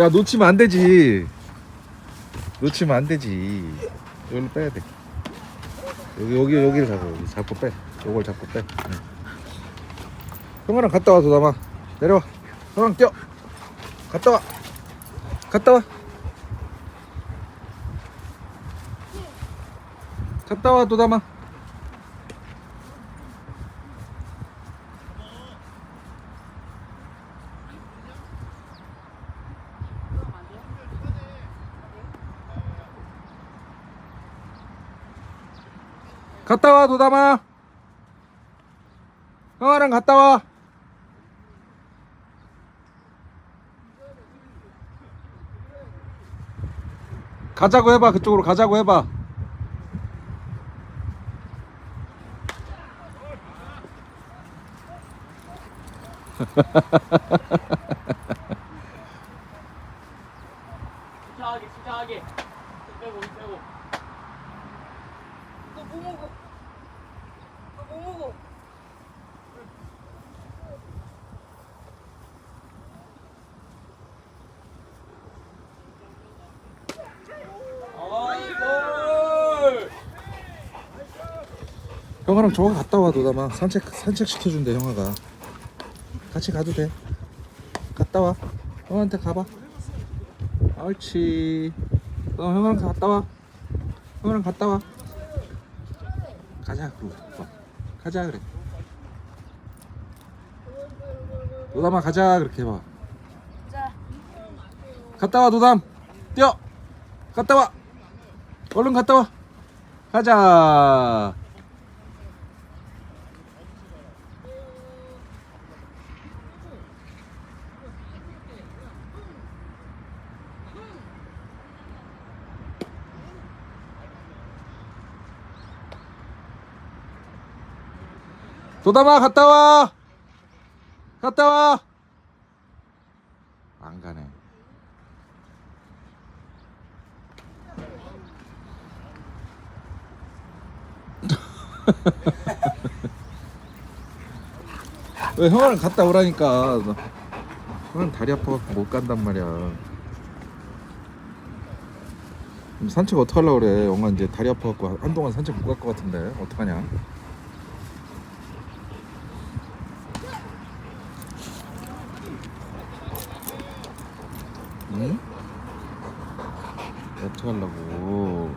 야 놓치면 안 되지. 놓치면 안 되지. 여기로 빼야 돼. 여기 여기 여기를 잡아. 여기 잡고 빼. 요걸 잡고 빼. 응. 형아랑 갔다 와 도담아. 내려와. 형아랑 뛰어. 갔다 와. 갔다 와. 갔다 와 도담아. 갔다 와 도담아. 형아랑 갔다 와. 가자고 해봐 그쪽으로 가자고 해봐. 침착하게 침착하게 힘 빼고 힘 빼고 너뭐 먹어? 너뭐 먹어? 아이고 형아랑 저거 갔다 와 도담아 산책 산책 시켜준대 형아가. 같이 가도 돼. 갔다 와. 형한테 가봐. 옳지 너 형아랑 갔다 와. 형아랑 갔다 와. 가자 그러고. 어, 가자 그래. 도담아 가자 그렇게 해봐. 자, 갔다 와 도담. 뛰어. 갔다 와. 얼른 갔다 와 가자. 도담아 갔다 와. 갔다 와 안 가네 왜 형아랑 갔다 오라니까. 너- 형은 다리 아파갖고 못 간단 말이야. 산책 어떡하려고 그래. 영아 이제 다리 아파갖고 한동안 산책 못 갈 것 같은데. 어떡하냐? 응? 어떡하려고